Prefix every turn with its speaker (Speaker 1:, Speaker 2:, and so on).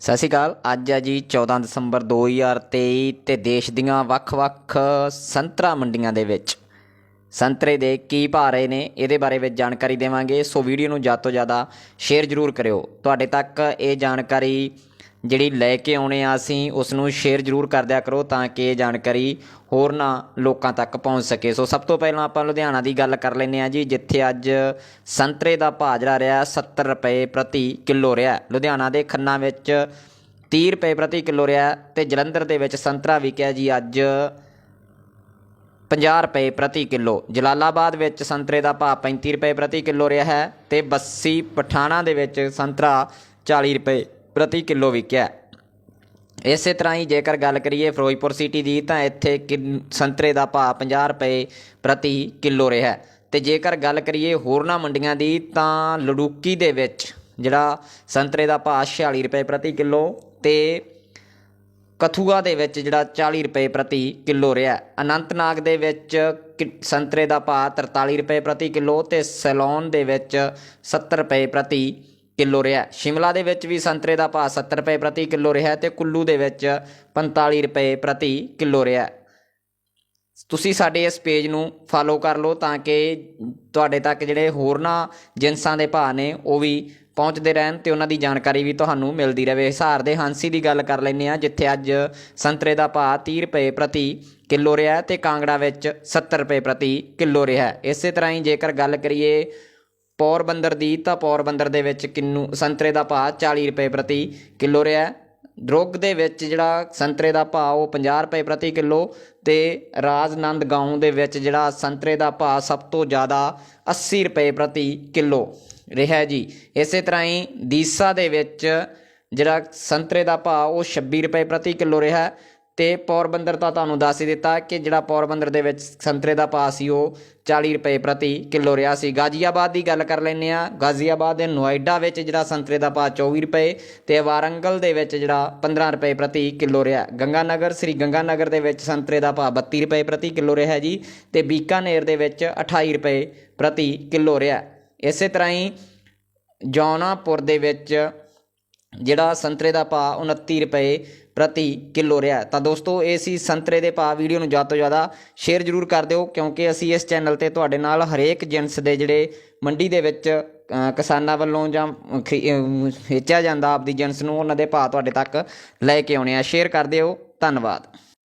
Speaker 1: ਸਤਿ ਸ਼੍ਰੀ ਅਕਾਲ। ਅੱਜ ਹੈ ਜੀ 14 ਦਸੰਬਰ 2023 ਤੇ ਦੇਸ਼ ਦੀਆਂ ਵੱਖ-ਵੱਖ ਸੰਤਰਾ ਮੰਡੀਆਂ ਦੇ ਵਿੱਚ। ਸੰਤਰੇ ਦੇ ਕੀ ਭਾਅ ਰਹੇ ਨੇ, ਇਹਦੇ ਬਾਰੇ ਵਿੱਚ ਜਾਣਕਾਰੀ ਦੇਵਾਂਗੇ। ਸੋ ਵੀਡੀਓ ਨੂੰ ਜ਼ਿਆਦਾ ਤੋਂ ਜ਼ਿਆਦਾ ਸ਼ੇਅਰ ਜ਼ਰੂਰ ਕਰਿਓ। ਤੁਹਾਡੇ ਤੱਕ ਇਹ ਜਾਣਕਾਰੀ ਜਿਹੜੀ ਲੈ ਕੇ ਆਉਣੇ ਆ ਅਸੀਂ ਉਸ ਨੂੰ ਸ਼ੇਅਰ ਜ਼ਰੂਰ ਕਰ ਦਿਆ ਕਰੋ ਤਾਂ ਕਿ ਇਹ ਜਾਣਕਾਰੀ ਹੋਰਨਾਂ ਲੋਕਾਂ ਤੱਕ ਪਹੁੰਚ ਸਕੇ। ਸੋ ਸਭ ਤੋਂ ਪਹਿਲਾਂ ਆਪਾਂ ਲੁਧਿਆਣਾ ਦੀ ਗੱਲ ਕਰ ਲੈਂਦੇ ਆ ਜੀ, ਜਿੱਥੇ ਅੱਜ ਸੰਤਰੇ ਦਾ ਭਾਅ ਜਿਹੜਾ ਰਿਹਾ 70 ਰੁਪਏ ਪ੍ਰਤੀ ਕਿਲੋ ਰਿਹਾ। ਲੁਧਿਆਣਾ ਦੇ ਖੰਨਾ ਵਿੱਚ 30 ਰੁਪਏ ਪ੍ਰਤੀ ਕਿਲੋ ਰਿਹਾ ਤੇ ਜਲੰਧਰ ਦੇ ਵਿੱਚ ਸੰਤਰਾ ਵਿਕਿਆ ਜੀ ਅੱਜ 50 ਰੁਪਏ ਪ੍ਰਤੀ ਕਿਲੋ। ਜਲਾਲਾਬਾਦ ਵਿੱਚ ਸੰਤਰੇ ਦਾ ਭਾਅ 35 ਰੁਪਏ ਪ੍ਰਤੀ ਕਿਲੋ ਰਿਹਾ ਹੈ ਤੇ ਬੱਸੀ ਪਠਾਣਾ ਦੇ ਵਿੱਚ ਸੰਤਰਾ 40 ਰੁਪਏ ਪ੍ਰਤੀ ਕਿਲੋ ਵਿਕਿਆ ਇਸੇ ਤਰ੍ਹਾਂ ਹੀ ਜੇਕਰ ਗੱਲ ਕਰੀਏ ਫਿਰੋਜ਼ਪੁਰ ਸਿਟੀ ਦੀ, ਤਾਂ ਇੱਥੇ ਕਿਨ- ਸੰਤਰੇ ਦਾ ਭਾਅ 50 ਰੁਪਏ ਪ੍ਰਤੀ ਕਿਲੋ ਰਿਹਾ ਹੈ। ਤੇ ਜੇਕਰ ਗੱਲ ਕਰੀਏ ਹੋਰਨਾਂ ਮੰਡੀਆਂ ਦੀ, ਤਾਂ ਲੜੂਕੀ ਦੇ ਵਿੱਚ ਜਿਹੜਾ ਸੰਤਰੇ ਦਾ ਭਾਅ 46 ਰੁਪਏ ਪ੍ਰਤੀ ਕਿਲੋ ਤੇ ਕਥੂਆ ਦੇ ਵਿੱਚ ਜਿਹੜਾ 40 ਰੁਪਏ ਪ੍ਰਤੀ ਕਿਲੋ ਰਿਹਾ ਅਨੰਤਨਾਗ ਦੇ ਵਿੱਚ ਕਿ- ਸੰਤਰੇ ਦਾ ਭਾਅ 43 ਰੁਪਏ ਪ੍ਰਤੀ ਕਿਲੋ ਤੇ ਸੈਲੌਨ ਦੇ ਵਿੱਚ 70 ਰੁਪਏ ਪ੍ਰਤੀ ਕਿਲੋ ਰਿਹਾ। ਸ਼ਿਮਲਾ ਦੇ ਵਿੱਚ ਵੀ ਸੰਤਰੇ ਦਾ ਭਾਅ 70 ਰੁਪਏ ਪ੍ਰਤੀ ਕਿਲੋ ਰਿਹਾ ਹੈ ਤੇ ਕੁੱਲੂ ਦੇ ਵਿੱਚ 45 ਰੁਪਏ ਪ੍ਰਤੀ ਕਿਲੋ ਰਿਹਾ। ਤੁਸੀਂ ਸਾਡੇ ਇਸ ਪੇਜ ਨੂੰ ਫਾਲੋ ਕਰ ਲਓ ਤਾਂ ਕਿ ਤੁਹਾਡੇ ਤੱਕ ਜਿਹੜੇ ਹੋਰਨਾਂ ਜਿਨਸਾਂ ਦੇ ਭਾਅ ਨੇ ਉਹ ਵੀ ਪਹੁੰਚਦੇ ਰਹਿਣ ਤੇ ਉਹਨਾਂ ਦੀ ਜਾਣਕਾਰੀ ਵੀ ਤੁਹਾਨੂੰ ਮਿਲਦੀ ਰਹੇ। ਹਿਸਾਰ ਦੇ ਹਾਂਸੀ ਦੀ ਗੱਲ ਕਰ ਲੈਂਦੇ ਆ ਜਿੱਥੇ ਅੱਜ ਸੰਤਰੇ ਦਾ ਭਾਅ 30 ਰੁਪਏ ਪ੍ਰਤੀ ਕਿਲੋ ਰਿਹਾ ਹੈ ਤੇ ਕਾਂਗੜਾ ਵਿੱਚ 70 ਰੁਪਏ ਪ੍ਰਤੀ ਕਿਲੋ ਰਿਹਾ। ਇਸੇ ਤਰ੍ਹਾਂ ਹੀ ਜੇਕਰ ਗੱਲ ਕਰੀਏ ਪੌਰਬੰਦਰ ਦੀ, ਤਾਂ ਪੌਰਬੰਦਰ ਦੇ ਵਿੱਚ ਕਿੰਨੂ, ਸੰਤਰੇ ਦਾ ਭਾਅ 40 ਰੁਪਏ ਪ੍ਰਤੀ ਕਿਲੋ ਰਿਹਾ ਹੈ। ਦਰੁੱਗ ਦੇ ਵਿੱਚ ਜਿਹੜਾ ਸੰਤਰੇ ਦਾ ਭਾਅ, ਉਹ 50 ਰੁਪਏ ਪ੍ਰਤੀ ਕਿਲੋ ਤੇ ਰਾਜਨੰਦ ਗਾਉਂ ਦੇ ਵਿੱਚ ਜਿਹੜਾ ਸੰਤਰੇ ਦਾ ਭਾਅ, ਸਭ ਤੋਂ ਜ਼ਿਆਦਾ 80 ਰੁਪਏ ਪ੍ਰਤੀ ਕਿਲੋ ਰਿਹਾ ਜੀ ਇਸੇ ਤਰ੍ਹਾਂ ਹੀ ਦੀਸਾ ਦੇ ਵਿੱਚ ਜਿਹੜਾ ਸੰਤਰੇ ਦਾ ਭਾਅ, ਉਹ 26 ਰੁਪਏ ਪ੍ਰਤੀ ਕਿਲੋ ਰਿਹਾ ਤੇ ਪੌਰਬੰਦਰ ਤਾਂ ਤੁਹਾਨੂੰ ਦੱਸ ਹੀ ਦਿੱਤਾ ਕਿ ਜਿਹੜਾ ਪੌਰਬੰਦਰ ਦੇ ਵਿੱਚ ਸੰਤਰੇ ਦਾ ਭਾਅ ਸੀ ਉਹ 40 ਰੁਪਏ ਪ੍ਰਤੀ ਕਿਲੋ ਰਿਹਾ ਸੀ। ਗਾਜ਼ੀਆਬਾਦ ਦੀ ਗੱਲ ਕਰ ਲੈਂਦੇ ਆ ਗਾਜ਼ੀਆਬਾਦ ਦੇ ਨੋਇਡਾ ਵਿੱਚ ਜਿਹੜਾ ਸੰਤਰੇ ਦਾ ਭਾਅ 24 ਰੁਪਏ ਤੇ ਵਾਰੰਗਲ ਦੇ ਵਿੱਚ ਜਿਹੜਾ 15 ਰੁਪਏ ਪ੍ਰਤੀ ਕਿਲੋ ਰਿਹਾ। ਗੰਗਾਨਗਰ, ਸ੍ਰੀ ਗੰਗਾਨਗਰ ਦੇ ਵਿੱਚ ਸੰਤਰੇ ਦਾ ਭਾਅ 32 ਰੁਪਏ ਪ੍ਰਤੀ ਕਿਲੋ ਰਿਹਾ ਜੀ ਤੇ ਬੀਕਾਨੇਰ ਦੇ ਵਿੱਚ 28 ਰੁਪਏ ਪ੍ਰਤੀ ਕਿਲੋ ਰਿਹਾ। ਇਸੇ ਤਰ੍ਹਾਂ ਹੀ ਜੌਨਾਪੁਰ ਦੇ ਵਿੱਚ ਜਿਹੜਾ ਸੰਤਰੇ ਦਾ ਭਾਅ 29 ਰੁਪਏ ਪ੍ਰਤੀ ਕਿਲੋ ਰਿਹਾ ਤਾਂ ਦੋਸਤੋ ਇਹ ਸੀ ਸੰਤਰੇ ਦੇ ਭਾਅ ਵੀਡੀਓ ਨੂੰ ਜ਼ਿਆਦਾ ਤੋਂ ਜ਼ਿਆਦਾ ਸ਼ੇਅਰ ਜ਼ਰੂਰ ਕਰ ਦਿਓ ਕਿਉਂਕਿ ਅਸੀਂ ਇਸ ਚੈਨਲ ਤੇ ਤੁਹਾਡੇ ਨਾਲ ਹਰੇਕ ਜਿੰਸ ਦੇ ਜਿਹੜੇ ਮੰਡੀ ਦੇ ਵਿੱਚ ਕਿਸਾਨਾਂ ਵੱਲੋਂ ਜਾਂ ਖਰੀ- ਅ, ਵੇਚਿਆ ਜਾਂਦਾ ਆਪਦੀ ਜਿੰਸ ਨੂੰ ਉਹਨਾਂ ਦੇ ਭਾਅ ਤੁਹਾਡੇ ਤੱਕ ਲੈ ਕੇ ਆਉਣੇ ਆ। ਸ਼ੇਅਰ ਕਰ ਦਿਓ। ਧੰਨਵਾਦ।